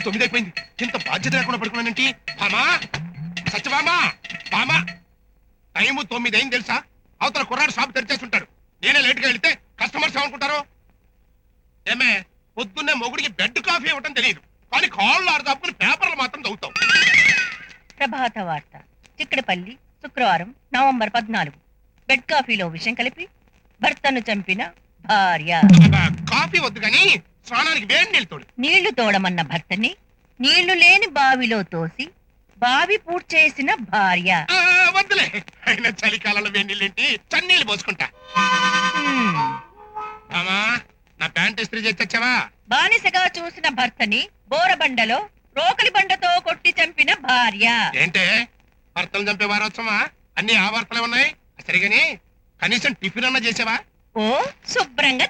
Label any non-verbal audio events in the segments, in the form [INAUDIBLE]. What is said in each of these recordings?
అప్పుడే తొమ్మిది అయిపోయింది. ఇంత బాధ్యత లేకుండా పడుకున్నానంటే బామా సత్యభామా? బామా టైము తొమ్మిది అయింది తెలుసా? అవతల కుర్రాడు షాప్ తెరిచేస్తుంటాడు. నేనే లేట్గా వెళ్తే కస్టమర్స్ ఏమనుకుంటారు? ఏమే పొద్దున్నే మొగుడికి బెడ్ కాఫీ ఇవ్వటం తెలియదు. కానీ కాళ్ళు ఆరు తప్పుకుని పేపర్లు మాత్రం చదువుతావు. ప్రభాత వార్త. చిక్కడపల్లి శుక్రవారం నవంబర్ పద్నాలుగు. బెడ్ కాఫీలో విషం కలిపి భర్తను చంపిన భార్య. కాఫీ వద్దు కానీ స్నానానికి వేడి నీళ్ళు తోడు. నీళ్ళు తోడమన్న భర్తని నీళ్ళు లేని బావిలో తోసి బావి పూడ్చేసిన భార్య. ఆ, వద్దులే. అయినా చలికాలంలో వేడి నీళ్ళేంటి చన్నీళ్ళు పోసుకుంటా. హ్మ్. మామా నా ప్యాంట్ ఇస్త్రీ చేసి తెచ్చావా? బానిసగా చూసిన భర్తని బోరబండలో రోకలి బండతో కొట్టి చంపిన భార్య. ఏంటే? భర్తలు చంపే వారోత్సవమా? అన్ని ఆ వార్తలే ఉన్నాయి సరిగాని కనీసం టిఫిన్ అన్నా చేసావా? ఓ శుభ్రంగా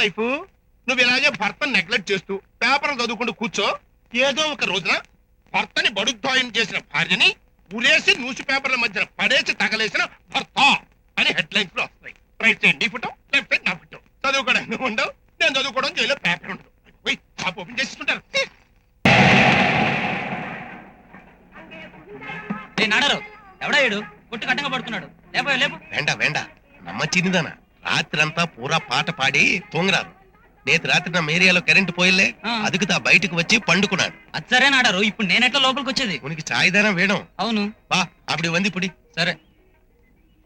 వైపు నువ్వు ఇలాగే భర్తను నెగ్లెక్ట్ చేస్తూ పేపర్లు చదువుకుంటూ కూర్చో ఏదో ఒక రోజున భర్తని బడుద్దాయం చేసిన భార్యని ఉరేసి న్యూస్ పేపర్ల మధ్యన పడేసి తగలేసిన భర్త అని హెడ్ లైన్స్లో వస్తాయి. రైట్ సైడ్ నీ ఫోటో లెఫ్ట్ సైడ్ నా ఫోటో. చదువుకోవడం నువ్వు ఉండవు? నేను చదువుకోవడం జైల్లో పేపర్ ఉండదు పోయి షాప్ ఓపెన్ చేస్తుంటారు నాడారు ఎవడా ఏడు కొట్టు కట్టంగా పడుతున్నాడు లేపో లేపు. వేండా వేండా నమ్మ చిన్నదానా రాత్రంతా పూరా పాట పాడి తూంగరారు నేతి రాత్రి నా ఏరియాలో కరెంటు పోయిలే. అదుకుతా బయటకు వచ్చి పండుకున్నాడు. అది సరే నాడారు ఇప్పుడు నేనెట్లా లోపలికి వచ్చేది? ఉనికి చాయిదానం వేయడం అవును. బా అప్పుడు వంది పుడి. సరే.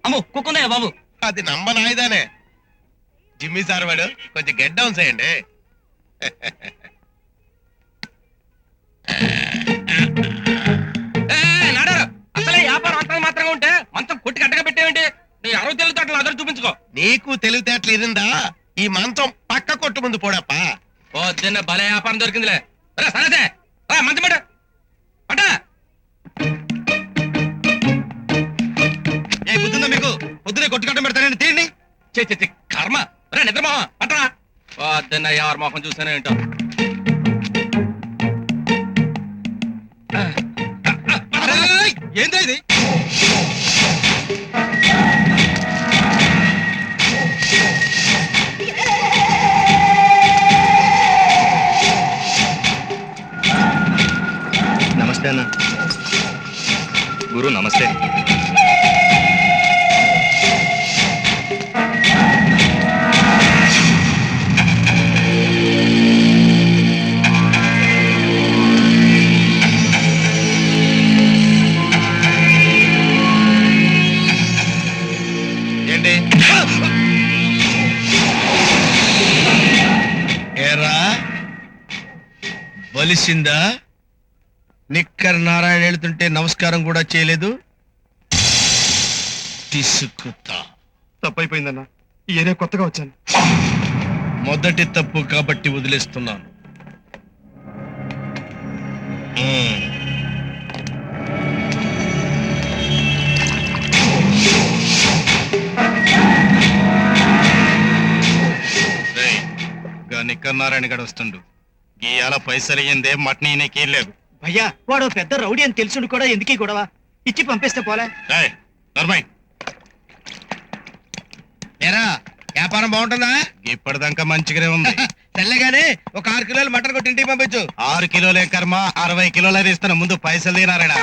అమ్మో కుక్కుందా బాబు. అది నమ్మ నాయదానే జిమ్మి సార్ వాడు కొంచెం గెట్ డౌన్ చేయండి. [LAUGHS] అరవై చూపించుకో నీకు తెలివితేటలు ఇరిందా ఈ మంచం పక్క కొట్టు ముందు పోడప్ప పొద్దున్న భలే వ్యాపారం దొరికిందిలే రా సరసే రా మంచం ఏ బుద్ధుందా మీకు పొద్దునే కొట్టుకట్టం పెడతానండి తీయండి చే చే, కర్మ రే నిద్రమోహం పట్టరా పొద్దున్న ఎవరి మొహం చూసానే ఉంటాం ఏంటో ఇది నమస్తే బలిసిందా? నిక్కర్ నారాయణ వెళ్తుంటే నమస్కారం కూడా చేయలేదు? తీసుకుతా తప్పైపోయిందన్న. ఈ ఏరియా కొత్తగా వచ్చాను. మొదటి తప్పు కాబట్టి వదిలేస్తున్నాను. మ్మ్. రేయ్, గా నిక్కర్ నారాయణ గడు వస్తుండు. గీయాల పైసలు అయ్యిందే మటన్ ఈయనకి లేదు. భయ్యా వాడు పెద్ద రౌడీ అని తెలుసుండు కూడా ఎందుకీ గొడవ? ఇచ్చి పంపిస్తే పోలే. నర్మయ్. ఏరా వ్యాపారం బాగుంటుందా? ఇప్పటిదాకా మంచిగానే ఉంది. [LAUGHS] తెల్లగానే ఒక ఆరు కిలోలు మటన్ కొట్టి ఇంటికి పంపించు. ఆరు కిలోలే కర్మ అరవై కిలోలు అది ఇస్తాను. ముందు పైసలు తినారాయణ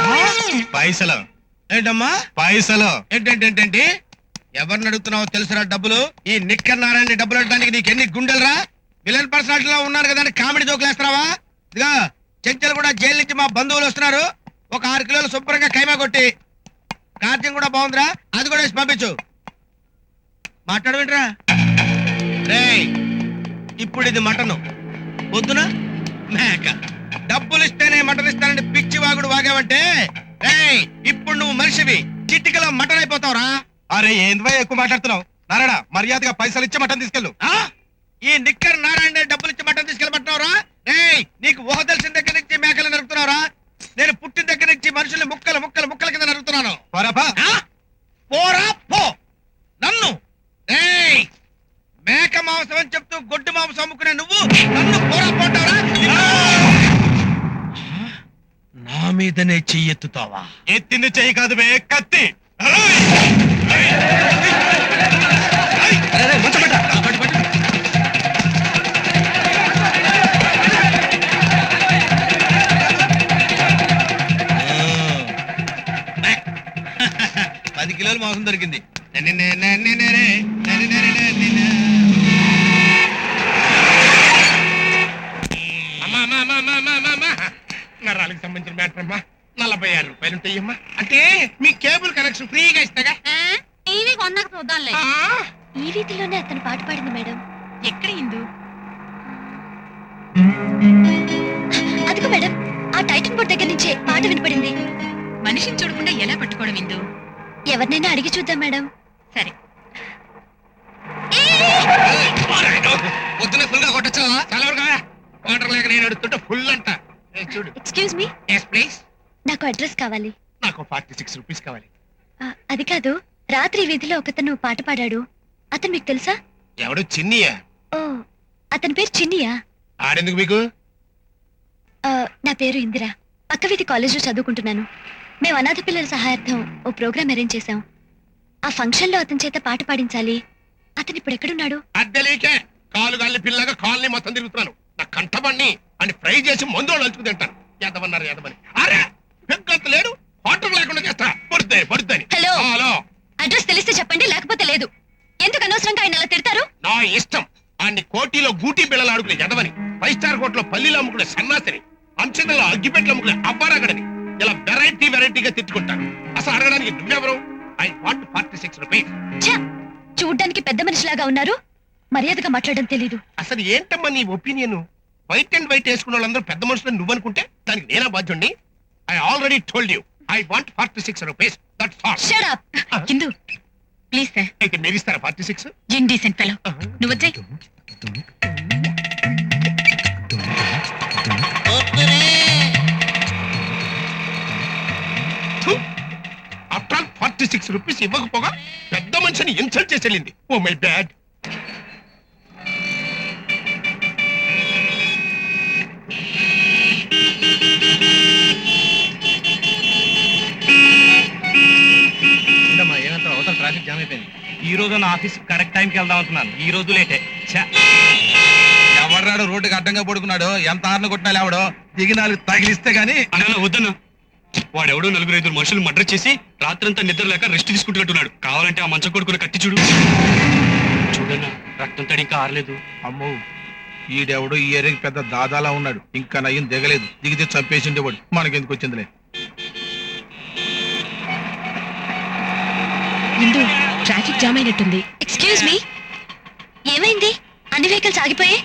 పైసలు. ఏంటమ్మా? పైసలు. ఏంటంటేంటి ఎవరిని అడుగుతున్నావో తెలుసురా డబ్బులు? ఈ నిక్కర్ నారాయణ డబ్బులు అడడానికి నీకు ఎన్ని గుండెలరా? విలన్ పర్సనాలిటీలో ఉన్నారు కదా కామెడీ జోకులేస్తున్నావా ఇదిగా చెంచలు కూడా జైలు నుంచి మా బంధువులు వస్తున్నారు. ఒక ఆరు కిలోలు శుభ్రంగా కైమా కొట్టి. కార్యం కూడా బాగుందిరా. అది కూడా వేసి పంపించు. మాట్లాడమంటరా? రేయ్ ఇప్పుడు ఇది మటను. పొద్దున? మేక. డబ్బులు ఇస్తేనే మటన్ ఇస్తానని పిచ్చి వాగుడు వాగావంటే రేయ్ ఇప్పుడు నువ్వు మనిషివి. చిటికలో మటన్ అయిపోతావురా. అరే ఏంద్వా ఎక్కువ మాట్లాడుతున్నావు? నారాయణ మర్యాదగా పైసలు ఇచ్చి మటన్ తీసుకెళ్ళు. ఈ నిక్కర్ నారాయణ డబ్బులు ఇచ్చి మటన్ తీసుకెళ్ళమంటున్నావురా? మీదనే చెయ్యెత్తుతావా? ఎత్తింది చెయ్యి కాదు బే కత్తి. పది కిలోలు మోసం దొరికింది. అమ్మ అమ్మ అమ్మ అమ్మ అమ్మ. నరాలకు సంబంధించిన మ్యాటర్ అమ్మా. నలభై ఆరు రూపాయలు ఉంటాయమ్మా. అంటే మీ కేబుల్ కనెక్షన్ ఫ్రీగా ఇస్తాగా? టీవీ కొన్నాక చూద్దాంలే. ఆ, ఈ రీతిలోనే అతను పాట పాడింది మేడం. ఎక్కడ ఇందు? అదిగో మేడం ఆ టైటన్ బోర్డ్ దగ్గర నుంచే పాట వినపడింది. మనిషిని చూడకుండా ఎలా పట్టుకోవడం ఇందు? ఎవరినైనా అడిగి చూద్దాం మేడం. సరే. పొద్దున ఫుల్గా కొట్టచ్చావా? చల్లవరు కదా వాటర్ లేక నేను అడుగుతుంటే ఫుల్ అంట. చూడు. ఎక్స్క్యూజ్ మీ ఎస్ ప్లీజ్ నాకు అడ్రస్ కావాలి. నాకు ఫార్టీ సిక్స్ రూపీస్ కావాలి. ఆ, అది కాదు రాత్రి వీధిలో ఒకతను పాట పాడాడు. అతను మీకు తెలుసా? ఎవడు? చిన్నియా? ఓ అతని పేరు చిన్నియా. ఆడెందుకు మీకు? ఆ, నా పేరు ఇందిర. పక్క వీధి కాలేజీలో చదువుకుంటున్నాను. మేము అనాథ పిల్లల సహాయార్థం ఓ ప్రోగ్రామ్ అరేంజ్ చేశాం. ఆ ఫంక్షన్లో అతని చేత పాట పాడించాలి. అతను ఇప్పుడు ఎక్కడున్నాడు? అద్దెలీకే కాలు గాలి పిల్లగా కాలనీ మొత్తం తిరుగుతున్నాను. నా కంఠబండి అని ఫ్రై చేసి మందు నలుచుకు తింటాను. ఎదవన్నారు ఎదవని అరే పెగ్గంత లేడు వాటర్ లేకుండా చేస్తా. పడుతాయి పడుతాయి హలో. హలో. అడ్రస్ తెలిస్తే చెప్పండి లేకపోతే లేదు. ఎందుకు అనవసరంగా ఆయన అలా తిడతారు? నా ఇష్టం. అన్ని కోటిలో గూటి బిళ్ళలు అడుగులే ఎదవని ఫైవ్ స్టార్ కోట్లో పల్లీలు అమ్ముకునే సన్నాసిని అంచెదలో అగ్గిపెట్లు అమ్ముకునే అబ్బారగడని ఇలా వెరైటీ వెరైటీగా తిట్టుకుంటాను. అసలు అడగడానికి నువ్వెవరు? I want forty six rupees! చూడ్డానికి పెద్ద మనిషిలాగా ఉన్నారు. మర్యాదగా మాట్లాడడం తెలీదు. అసలు ఏంటమ్మా నీ ఒపీనియన్? వైట్ అండ్ వైట్ వేసుకున్న వాళ్ళందరూ పెద్ద మనుషులు నువ్వు అనుకుంటే దానికి నేనా బాధ్యుండి I already told you I want forty six rupees that fast shut up please sir అయితే మీరు ఇస్తారా ఫార్టీ సిక్స్ ఇండీసెంట్ ఫెలో నువ్వు వచ్చాయి ఆఫ్టర్ ఫార్టీ సిక్స్ రూపీస్ ఇవ్వకపోగా పెద్ద మనిషిని ఇన్సల్ట్ చేసి వెళ్ళింది. ఓ మై బ్యాడ్ ఈ రోజు నా ఆఫీస్ కరెక్ట్ టైంకి వెళ్దాం అనుకున్నాను ఈ రోజు లేటే. ఛా. ఎవడ్రాడు రోడ్డుకి అడ్డంగా పడుకున్నాడు ఎంత ఆర్లు కొట్టినా లేవడో దిగి నాలుగు తగిలిస్తే గానీ వద్దన్నా. వాడెవడో నలుగురు ఐదు మనుషులు మర్డర్ చేసి రాత్రంతా నిద్ర లేక రెస్ట్ తీసుకుంటున్నట్టున్నాడు. కావాలంటే ఆ మంచం కొడుకుని కత్తి చూడు. చూడన్నా రక్తం తడి ఇంకా ఆరలేదు. అమ్మో ఈడెవడో ఈ ఏరియాకి పెద్ద దాదాలా ఉన్నాడు. ఇంకా నయ్యం దిగలేదు. దిగితే చంపేసిండేవాడు మనకెందుకు వచ్చిందిలే? ట్రాఫిక్ జామ్ అయినట్టుంది. ఎక్స్క్యూజ్ మీ ఏమైంది? అన్ని వెహికల్స్ ఆగిపోయాయి?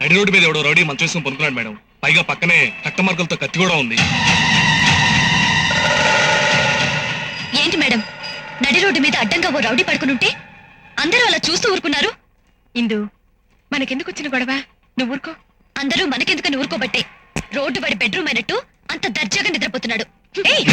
నడి రోడ్డు మీద ఎవడో రౌడీ మంచం వేసుకొని పనుకున్నాడు మేడం. పైగా పక్కనే రక్త మార్కులతో కత్తి కూడా ఉంది. ఏంటి మేడం? నడి రోడ్డు మీద అడ్డంగా ఓ రౌడీ పడుకుని ఉంటే అందరూ అలా చూస్తూ ఊరుకున్నారు? ఇందు మనకెందుకు వచ్చిన గొడవ? నువ్వు ఊరుకో. అందరూ మనకెందుకని ఊరుకోబట్టే రోడ్డు పడి బెడ్రూమ్ అయినట్టు అంత దర్జాగా నిద్రపోతున్నాడు. ఏయ్!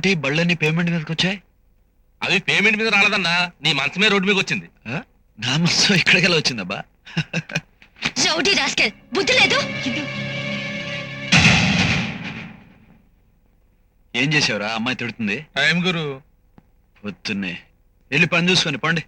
ఏంటి బళ్ళని పేమెంట్ మీదకి వచ్చాయి? అవి పేమెంట్ మీద రాలేదన్నా. నీ మనసమే రోడ్డు మీద వచ్చింది. నా మనసు ఇక్కడికి వచ్చిందబ్బా? రౌడీ రాస్కెల్ బుద్ధి లేదు. ఏం చేసావురా అమ్మాయి తిడుతుంది? టైం గురు? పొద్దున్నే. వెళ్ళి పని చూసుకొని పండి.